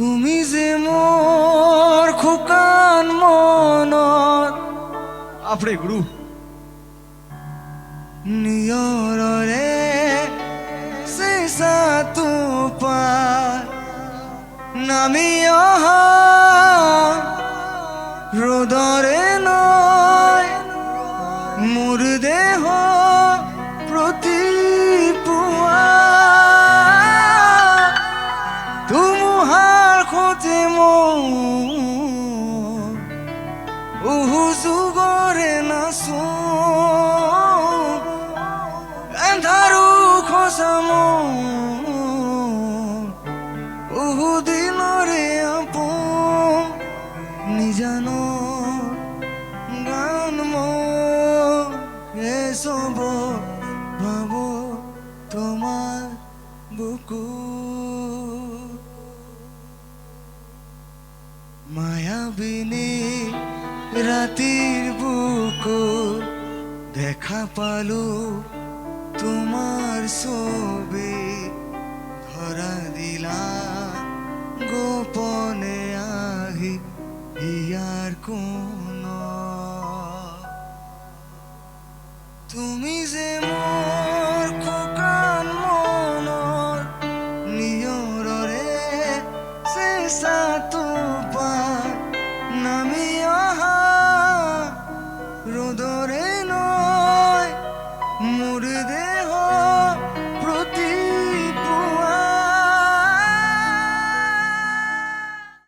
তুমি যে মোৰ শুকান মনত আপৰে গুৰু নিয়ৰৰে চেঁচাটো পাৰ নামি অহা ৰ'দৰে নয় মোৰ দেহ প্ৰতি মোৰ উহু যুগৰে নাচো এন্ধাৰো খচাম উহু দিনৰে আপোন নিজান গান মই চব ভাব তোমাৰ বুকু মায়াবিনী রাতের বুকু দেখা পালো তোমার সবে ধরা দিলা গোপনে আহি ইয়ার কোন। তুমি যে রোদরে নয় হয়